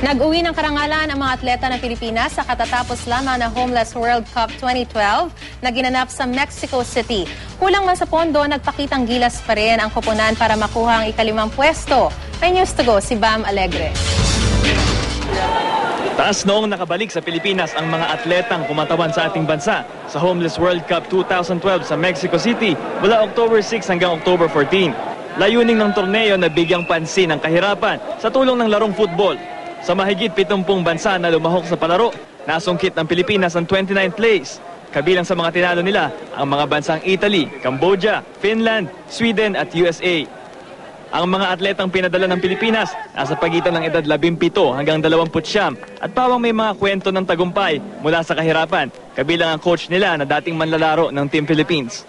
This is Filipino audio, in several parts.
Nag-uwi ng karangalan ang mga atleta ng Pilipinas sa katatapos lamang na Homeless World Cup 2012 na ginanap sa Mexico City. Kulang man sa pondo, nagpakitang gilas pa rin ang koponan para makuha ang ikalimang pwesto. May news to go si Bam Alegre. Taas noong nakabalik sa Pilipinas ang mga atletang kumatawan sa ating bansa sa Homeless World Cup 2012 sa Mexico City mula October 6 hanggang October 14. Layunin ng torneo na bigyang pansin ang kahirapan sa tulong ng larong football. Sa mahigit 70 bansa na lumahok sa palaro, nasungkit ng Pilipinas ang 29th place. Kabilang sa mga tinalo nila ang mga bansang Italy, Cambodia, Finland, Sweden at USA. Ang mga atletang pinadala ng Pilipinas nasa pagitan ng edad 17 hanggang 29 at pawang may mga kwento ng tagumpay mula sa kahirapan. Kabilang ang coach nila na dating manlalaro ng Team Philippines.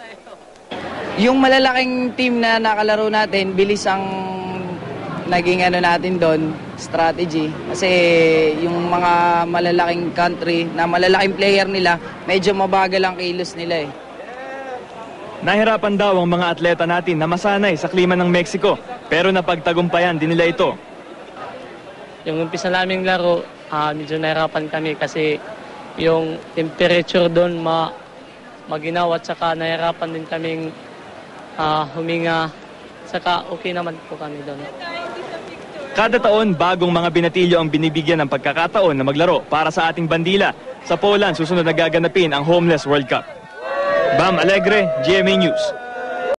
Yung malalaking team na nakalaro natin, bilis ang naging ano natin doon, strategy. Kasi yung mga malalaking country na malalaking player nila, medyo mabagal ang kilos nila eh. Nahirapan daw ang mga atleta natin na masanay sa klima ng Mexico pero napagtagumpayan din nila ito. Yung umpisa naming laro, ah, medyo nahirapan kami kasi yung temperature doon ma maginaw at saka nahirapan din kaming ah, huminga. Saka okay naman po kami doon. Kada taon, bagong mga binatilyo ang binibigyan ng pagkakataon na maglaro para sa ating bandila. Sa Poland, susunod na gaganapin ang Homeless World Cup. Bam Alegre, GMA News.